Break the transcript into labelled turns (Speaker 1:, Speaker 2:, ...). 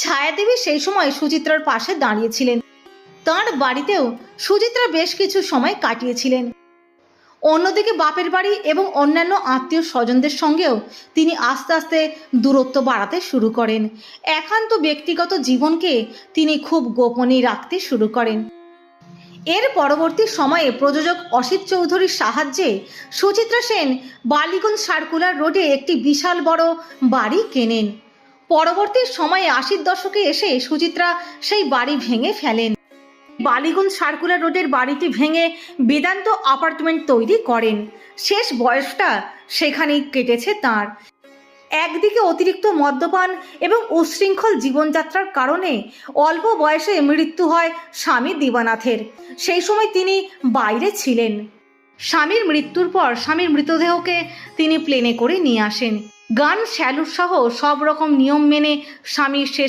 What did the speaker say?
Speaker 1: ছায়াদেবী সেই সময় সুচিত্রার পাশে দাঁড়িয়েছিলেন। তাঁর বাড়িতেও সুচিত্রা বেশ কিছু সময় কাটিয়েছিলেন। অন্যদিকে বাপের বাড়ি এবং অন্যান্য আত্মীয় স্বজনদের সঙ্গেও তিনি আস্তে আস্তে দূরত্ব বাড়াতে শুরু করেন। একান্ত ব্যক্তিগত জীবনকে তিনি খুব গোপনে রাখতে শুরু করেন। এর পরবর্তী সময়ে প্রযোজক অসিত চৌধুরীর সাহায্যে সুচিত্রা সেন বালিগঞ্জ সার্কুলার রোডে একটি বিশাল বড় বাড়ি কেনেন। পরবর্তী সময়ে আশির দশকে এসে সুচিত্রা সেই বাড়ি ভেঙে ফেলেন। বালিগঞ্জ সার্কুলার রোডের বাড়িটি ভেঙে বেদান্ত অ্যাপার্টমেন্ট তৈরি করেন। শেষ বয়সটা সেখানেই কেটেছে তার। একদিকে অতিরিক্ত মদ্যপান এবং উচ্ছৃঙ্খল জীবনযাত্রার কারণে অল্প বয়সে মৃত্যু হয় স্বামী দিবানাথের। সেই সময় তিনি বাইরে ছিলেন। স্বামীর মৃত্যুর পর স্বামীর মৃতদেহকে তিনি প্লেনে করে নিয়ে আসেন। গান, স্যালুট সহ সব রকম নিয়ম মেনে স্বামীর শেষ